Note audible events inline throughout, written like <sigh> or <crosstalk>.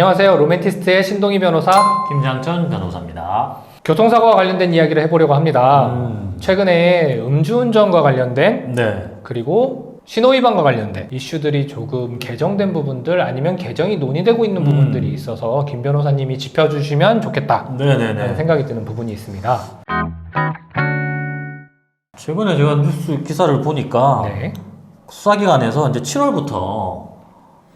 안녕하세요. 로맨티스트의 신동희 변호사. 김장천 변호사입니다. 교통사고와 관련된 이야기를 해보려고 합니다. 음. 최근에 음주운전과 관련된 네. 그리고 신호위반과 관련된 이슈들이 조금 개정된 부분들 아니면 개정이 논의되고 있는 음. 부분들이 있어서 김 변호사님이 짚어주시면 좋겠다. 네네네. 생각이 드는 부분이 있습니다. 최근에 제가 뉴스 기사를 보니까 네. 수사기관에서 이제 7월부터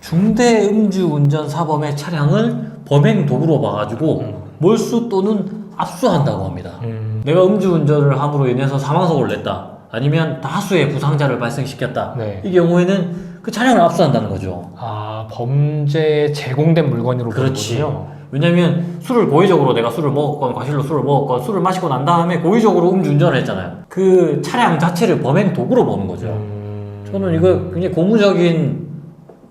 중대 음주운전 사범의 차량을 범행 도구로 봐가지고 음. 몰수 또는 압수한다고 합니다. 음, 내가 음주운전을 함으로 인해서 사망사고를 냈다. 아니면 다수의 부상자를 발생시켰다. 네. 이 경우에는 그 차량을 압수한다는 거죠. 아, 범죄에 제공된 물건으로 그렇지. 보는군요. 왜냐면 술을 고의적으로 내가 술을 먹었건 과실로 술을 먹었건 술을 마시고 난 다음에 고의적으로 음주운전을 했잖아요. 그 차량 자체를 범행 도구로 보는 거죠. 음, 저는 이거 굉장히 고무적인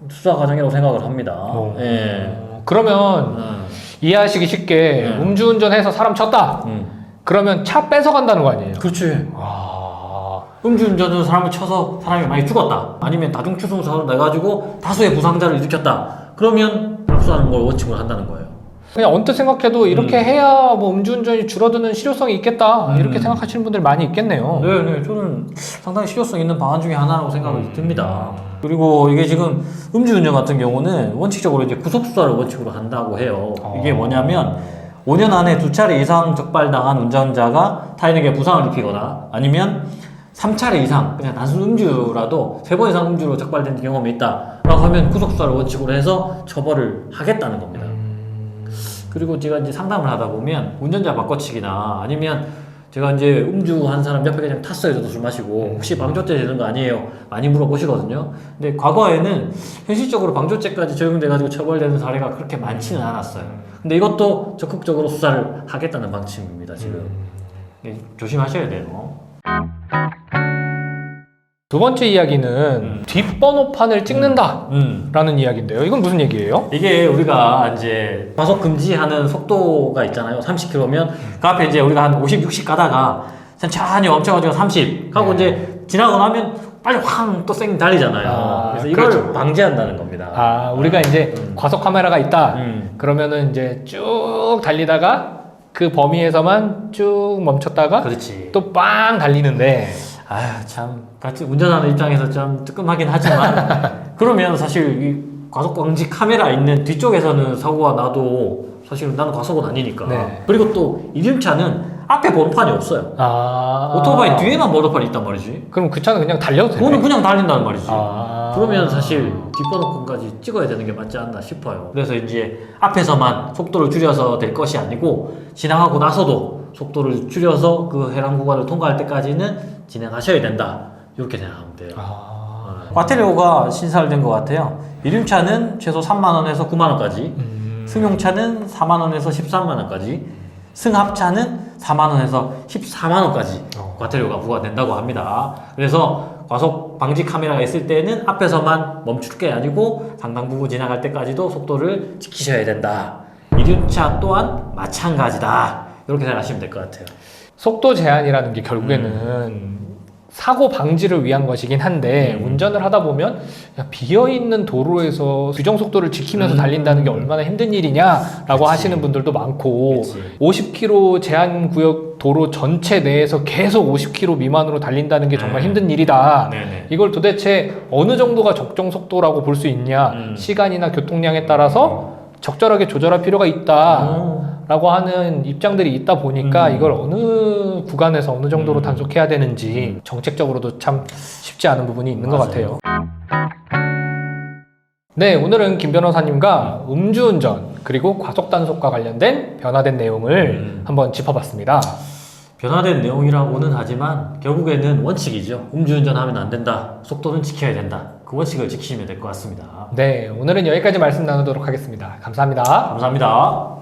수사 과정이라고 생각을 합니다. 어. 예. 그러면 음. 이해하시기 쉽게 네. 음주운전해서 사람 쳤다. 음. 그러면 차 뺏어간다는 거 아니에요? 그렇지. 아, 음주운전으로 사람을 쳐서 사람이 많이 죽었다. 아니면 다중추승 사고를 내가지고 다수의 부상자를 일으켰다. 그러면 압수하는 걸 원칙으로 한다는 거예요. 그냥 언뜻 생각해도 이렇게 음. 해야 뭐 음주운전이 줄어드는 실효성이 있겠다 음. 이렇게 생각하시는 분들 많이 있겠네요. 네, 네, 저는 상당히 실효성 있는 방안 중에 하나라고 생각이 음. 듭니다. 그리고 이게 지금 음주운전 같은 경우는 원칙적으로 이제 구속수사를 원칙으로 한다고 해요. 이게 어. 뭐냐면 5년 안에 두 차례 이상 적발당한 운전자가 타인에게 부상을 입히거나 아니면 3차례 이상 그냥 단순 음주라도 세 번 이상 음주로 적발된 경험이 있다라고 하면 구속수사를 원칙으로 해서 처벌을 하겠다는 겁니다. 음, 그리고 제가 이제 상담을 하다 보면 운전자 바꿔치기나 아니면 제가 이제 음주한 사람 옆에 그냥 탔어요. 저도 술 마시고 혹시 방조죄 되는 거 아니에요? 많이 물어보시거든요. 근데 과거에는 현실적으로 방조죄까지 적용돼가지고 처벌되는 사례가 그렇게 많지는 않았어요. 근데 이것도 적극적으로 수사를 하겠다는 방침입니다. 지금 예, 조심하셔야 돼요. 두 번째 이야기는 음. 뒷번호판을 찍는다라는 음. 이야기인데요. 이건 무슨 얘기예요? 이게 우리가 이제 과속 금지하는 속도가 있잖아요. 30km면 그 앞에 이제 우리가 한 50, 60 가다가 천천히 멈춰가지고 30 하고 네. 이제 지나고 나면 빨리 황또쌩 달리잖아요. 아, 그래서 이걸 그렇죠. 방지한다는 겁니다. 아, 우리가 이제 음. 과속 카메라가 있다. 음. 그러면은 이제 쭉 달리다가 그 범위에서만 쭉 멈췄다가 그렇지. 또 빵 달리는데 아휴 참 같이 운전하는 입장에서 좀 뜨끔하긴 하지만 <laughs> 그러면 사실 이 과속 방지 카메라 있는 뒤쪽에서는 사고가 나도 사실은 나는 과속은 아니니까. 네. 그리고 또 이륜차는 앞에 번호판이 없어요. 아 오토바이 뒤에만 번호판이 있단 말이지. 그럼 그 차는 그냥 달려도 되네. 그거는 그냥 달린다는 말이지. 아. 그러면 사실 뒷번호권까지 찍어야 되는 게 맞지 않나 싶어요. 그래서 이제 앞에서만 속도를 줄여서 될 것이 아니고 지나가고 나서도 속도를 줄여서 그 해당 구간을 통과할 때까지는 진행하셔야 된다. 이렇게 생각하면 돼요. 아. 과태료가 신설된 것 같아요. 이륜차는 최소 3만 원에서 9만 원까지, 음. 승용차는 4만 원에서 13만 원까지, 승합차는 4만 원에서 14만 원까지 어. 과태료가 부과된다고 합니다. 그래서 과속 방지 카메라가 있을 때는 앞에서만 멈출 게 아니고 상당 부분 지나갈 때까지도 속도를 지키셔야 된다. 이륜차 또한 마찬가지다. 이렇게 생각하시면 될 것 같아요. 속도 제한이라는 게 결국에는 사고 방지를 위한 것이긴 한데 음. 운전을 하다 보면 비어 있는 도로에서 규정 속도를 지키면서 음. 달린다는 게 얼마나 힘든 일이냐라고 그치. 하시는 분들도 많고 그치. 50km 제한 구역 도로 전체 내에서 계속 50km 미만으로 달린다는 게 정말 네. 힘든 일이다. 네네. 이걸 도대체 어느 정도가 적정 속도라고 볼 수 있냐? 음. 시간이나 교통량에 따라서 적절하게 조절할 필요가 있다. 어. 라고 하는 입장들이 있다 보니까 음. 이걸 어느 구간에서 어느 정도로 음. 단속해야 되는지 정책적으로도 참 쉽지 않은 부분이 있는 것 맞아요. 같아요. 네, 오늘은 김 변호사님과 음주운전 그리고 과속 단속과 관련된 변화된 내용을 음. 한번 짚어봤습니다. 변화된 내용이라고는 하지만 결국에는 원칙이죠. 음주운전 하면 안 된다. 속도는 지켜야 된다. 그 원칙을 지키시면 될 것 같습니다. 네, 오늘은 여기까지 말씀 나누도록 하겠습니다. 감사합니다. 감사합니다.